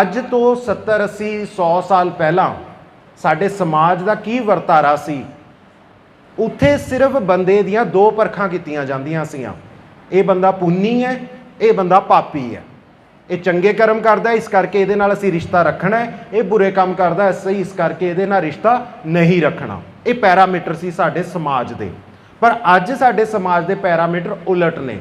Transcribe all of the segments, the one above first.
ਅੱਜ ਤੋਂ 70 80 100 ਸਾਲ ਪਹਿਲਾਂ ਸਾਡੇ ਸਮਾਜ ਦਾ ਕੀ ਵਰਤਾਰਾ ਸੀ? ਉੱਥੇ ਸਿਰਫ ਬੰਦੇ ਦੀਆਂ ਦੋ ਪਰਖਾਂ ਕੀਤੀਆਂ ਜਾਂਦੀਆਂ ਸੀਆਂ। ਇਹ ਬੰਦਾ ਪੁੰਨੀ ਹੈ, ਇਹ ਬੰਦਾ ਪਾਪੀ ਹੈ। ਇਹ ਚੰਗੇ ਕਰਮ ਕਰਦਾ ਇਸ ਕਰਕੇ ਇਹਦੇ ਨਾਲ ਅਸੀਂ ਰਿਸ਼ਤਾ ਰੱਖਣਾ ਹੈ। ਇਹ ਬੁਰੇ ਕੰਮ ਕਰਦਾ ਸਹੀ ਇਸ ਕਰਕੇ ਇਹਦੇ ਨਾਲ ਰਿਸ਼ਤਾ ਨਹੀਂ ਰੱਖਣਾ। ਇਹ ਪੈਰਾਮੀਟਰ ਸੀ ਸਾਡੇ ਸਮਾਜ ਦੇ। ਪਰ ਅੱਜ ਸਾਡੇ ਸਮਾਜ ਦੇ ਪੈਰਾਮੀਟਰ ਉਲਟ ਨੇ।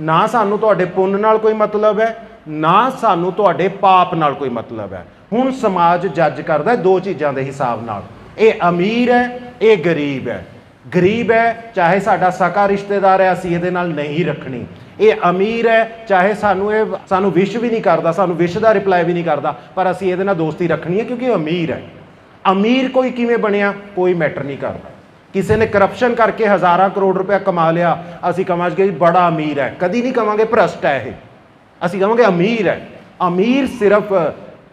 ਨਾ ਸਾਨੂੰ ਤੁਹਾਡੇ ਪੁੰਨ ਨਾਲ ਕੋਈ ਮਤਲਬ ਹੈ ਨਾ ਸਾਨੂੰ ਤੁਹਾਡੇ ਪਾਪ ਨਾਲ ਕੋਈ ਮਤਲਬ ਹੈ। ਹੁਣ ਸਮਾਜ ਜੱਜ ਕਰਦਾ ਦੋ ਚੀਜ਼ਾਂ ਦੇ ਹਿਸਾਬ ਨਾਲ। ਇਹ ਅਮੀਰ ਹੈ, ਇਹ ਗਰੀਬ ਹੈ। ਗਰੀਬ ਹੈ, ਚਾਹੇ ਸਾਡਾ ਸਕਾ ਰਿਸ਼ਤੇਦਾਰ ਹੈ, ਅਸੀਂ ਇਹਦੇ ਨਾਲ ਨਹੀਂ ਰੱਖਣੀ। ਇਹ ਅਮੀਰ ਹੈ, ਚਾਹੇ ਸਾਨੂੰ ਇਹ ਸਾਨੂੰ ਵਿਸ਼ ਵੀ ਨਹੀਂ ਕਰਦਾ, ਸਾਨੂੰ ਵਿਸ਼ ਦਾ ਰਿਪਲਾਈ ਵੀ ਨਹੀਂ ਕਰਦਾ, ਪਰ ਅਸੀਂ ਇਹਦੇ ਨਾਲ ਦੋਸਤੀ ਰੱਖਣੀ ਹੈ ਕਿਉਂਕਿ ਇਹ ਅਮੀਰ ਹੈ। ਅਮੀਰ ਕੋਈ ਕਿਵੇਂ ਬਣਿਆ? ਕੋਈ ਮੈਟਰ ਨਹੀਂ ਕਰਦਾ। ਕਿਸੇ ਨੇ ਕਰਪਸ਼ਨ ਕਰਕੇ ਹਜ਼ਾਰਾਂ ਕਰੋੜ ਰੁਪਏ ਕਮਾ ਲਿਆ, ਅਸੀਂ ਕਹਾਂਗੇ ਬੜਾ ਅਮੀਰ ਹੈ। ਕਦੀ ਨਹੀਂ ਕਹਾਂਗੇ ਭ੍ਰਸ਼ਟ ਹੈ ਇਹ। ਅਸੀਂ ਕਹਾਂਗੇ ਅਮੀਰ ਹੈ। ਅਮੀਰ ਸਿਰਫ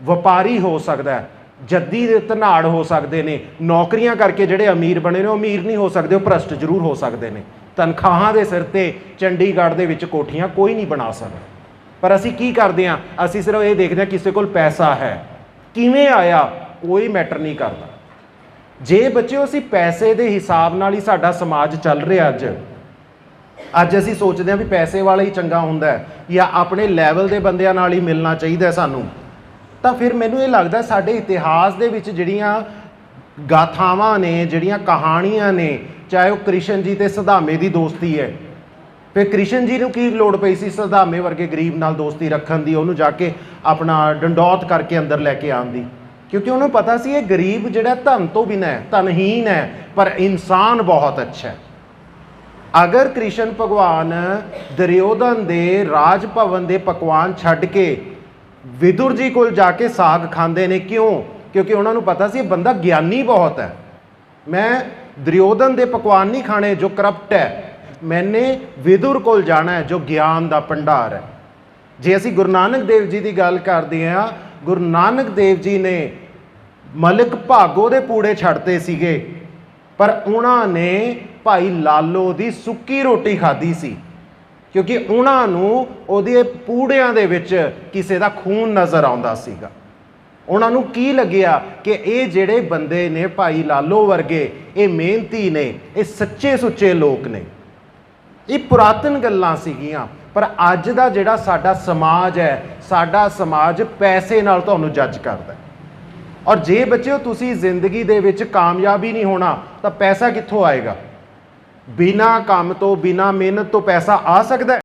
ਵਪਾਰੀ ਹੋ ਸਕਦਾ ਹੈ। ਜੱਦੀ ਦੇ ਧਨਾੜ ਹੋ ਸਕਦੇ ਨੇ। ਨੌਕਰੀਆਂ ਕਰਕੇ ਜਿਹੜੇ ਅਮੀਰ ਬਣੇ ਨੇ, ਉਹ ਅਮੀਰ ਨਹੀਂ ਹੋ ਸਕਦੇ, ਉਹ ਭ੍ਰਸ਼ਟ ਜ਼ਰੂਰ ਹੋ ਸਕਦੇ ਨੇ। ਤਨਖਾਹਾਂ ਦੇ ਸਿਰ ਤੇ ਚੰਡੀਗੜ੍ਹ ਦੇ ਵਿੱਚ ਕੋਠੀਆਂ ਕੋਈ ਨਹੀਂ ਬਣਾ ਸਕਦਾ। ਪਰ ਅਸੀਂ ਕੀ ਕਰਦੇ ਹਾਂ? ਅਸੀਂ ਸਿਰਫ ਇਹ ਦੇਖਦੇ ਹਾਂ ਕਿਸੇ ਕੋਲ ਪੈਸਾ ਹੈ। ਕਿਵੇਂ ਆਇਆ? ਕੋਈ ਮੈਟਰ ਨਹੀਂ ਕਰਦਾ। ਜੇ ਬੱਚਿਓ, ਅਸੀਂ ਪੈਸੇ ਦੇ ਹਿਸਾਬ ਨਾਲ ਹੀ ਸਾਡਾ ਸਮਾਜ ਚੱਲ ਰਿਹਾ ਅੱਜ ਅੱਜ ਅਸੀਂ ਸੋਚਦੇ ਹਾਂ ਵੀ ਪੈਸੇ ਵਾਲਾ ਹੀ ਚੰਗਾ ਹੁੰਦਾ ਹੈ ਜਾਂ ਆਪਣੇ ਲੈਵਲ ਦੇ ਬੰਦਿਆਂ ਨਾਲ ਹੀ ਮਿਲਣਾ ਚਾਹੀਦਾ ਹੈ ਸਾਨੂੰ। ਤਾਂ ਫਿਰ ਮੈਨੂੰ ਇਹ ਲੱਗਦਾ ਸਾਡੇ ਇਤਿਹਾਸ ਦੇ ਵਿੱਚ ਜਿਹੜੀਆਂ ਗਾਥਾਵਾਂ ਨੇ, ਜਿਹੜੀਆਂ ਕਹਾਣੀਆਂ ਨੇ, ਚਾਹੇ ਉਹ ਕ੍ਰਿਸ਼ਨ ਜੀ ਤੇ ਸੁਦਾਮੇ ਦੀ ਦੋਸਤੀ ਹੈ। ਫਿਰ ਕ੍ਰਿਸ਼ਨ ਜੀ ਨੂੰ ਕੀ ਲੋੜ ਪਈ ਸੀ ਸੁਦਾਮੇ ਵਰਗੇ ਗਰੀਬ ਨਾਲ ਦੋਸਤੀ ਰੱਖਣ ਦੀ, ਉਹਨੂੰ ਜਾ ਕੇ ਆਪਣਾ ਡੰਡੌਤ ਕਰਕੇ ਅੰਦਰ ਲੈ ਕੇ ਆਉਣ ਦੀ? ਕਿਉਂਕਿ ਉਹਨੂੰ ਪਤਾ ਸੀ ਇਹ ਗਰੀਬ ਜਿਹੜਾ ਧਨ ਤੋਂ ਬਿਨਾਂ ਹੈ ਧਨਹੀਨ ਹੈ, ਪਰ ਇਨਸਾਨ ਬਹੁਤ ਅੱਛਾ ਹੈ। ਅਗਰ ਕ੍ਰਿਸ਼ਨ ਭਗਵਾਨ ਦੁਰਯੋਧਨ ਦੇ ਰਾਜ ਭਵਨ ਦੇ ਪਕਵਾਨ ਛੱਡ ਕੇ ਵਿਦੁਰ ਜੀ ਕੋਲ ਜਾ ਕੇ ਸਾਗ ਖਾਂਦੇ ਨੇ, ਕਿਉਂ? ਕਿਉਂਕਿ ਉਹਨਾਂ ਨੂੰ ਪਤਾ ਸੀ ਇਹ ਬੰਦਾ ਗਿਆਨੀ ਬਹੁਤ ਹੈ। ਮੈਂ ਦੁਰਯੋਧਨ ਦੇ ਪਕਵਾਨ ਨਹੀਂ ਖਾਣੇ, ਜੋ ਕਰਪਟ ਹੈ। ਮੈਨੇ ਵਿਦੁਰ ਕੋਲ ਜਾਣਾ ਹੈ, ਜੋ ਗਿਆਨ ਦਾ ਭੰਡਾਰ ਹੈ। ਜੇ ਅਸੀਂ ਗੁਰੂ ਨਾਨਕ ਦੇਵ ਜੀ ਦੀ ਗੱਲ ਕਰਦੇ ਹਾਂ, ਗੁਰੂ ਨਾਨਕ ਦੇਵ ਜੀ ਨੇ ਮਲਿਕ ਭਾਗੋ ਦੇ ਪੂੜੇ ਛੱਡਤੇ ਸੀਗੇ। ਪਰ ਉਹਨਾਂ ਨੇ ਭਾਈ ਲਾਲੋ ਦੀ ਸੁੱਕੀ ਰੋਟੀ ਖਾਧੀ ਸੀ, ਕਿਉਂਕਿ ਉਹਨਾਂ ਨੂੰ ਉਹਦੇ ਪੂੜਿਆਂ ਦੇ ਵਿੱਚ ਕਿਸੇ ਦਾ ਖੂਨ ਨਜ਼ਰ ਆਉਂਦਾ ਸੀਗਾ ਉਹਨਾਂ ਨੂੰ ਕੀ ਲੱਗਿਆ ਕਿ ਇਹ ਜਿਹੜੇ ਬੰਦੇ ਨੇ ਭਾਈ ਲਾਲੋ ਵਰਗੇ, ਇਹ ਮਿਹਨਤੀ ਨੇ, ਇਹ ਸੱਚੇ ਸੁੱਚੇ ਲੋਕ ਨੇ ਇਹ ਪੁਰਾਤਨ ਗੱਲਾਂ ਸੀਗੀਆਂ, ਪਰ ਅੱਜ ਦਾ ਜਿਹੜਾ ਸਾਡਾ ਸਮਾਜ ਹੈ, ਸਾਡਾ ਸਮਾਜ ਪੈਸੇ ਨਾਲ ਤੁਹਾਨੂੰ ਜੱਜ ਕਰਦਾ ਹੈ। ਔਰ ਜੇ ਬੱਚਿਓ ਤੁਸੀਂ ਜ਼ਿੰਦਗੀ ਦੇ ਵਿੱਚ ਕਾਮਯਾਬ ਹੀ ਨਹੀਂ ਹੋਣਾ, ਤਾਂ ਪੈਸਾ ਕਿੱਥੋਂ ਆਏਗਾ? ਬਿਨਾ ਕੰਮ ਤੋਂ, ਬਿਨਾ ਮਿਹਨਤ ਤੋਂ ਪੈਸਾ ਆ ਸਕਦਾ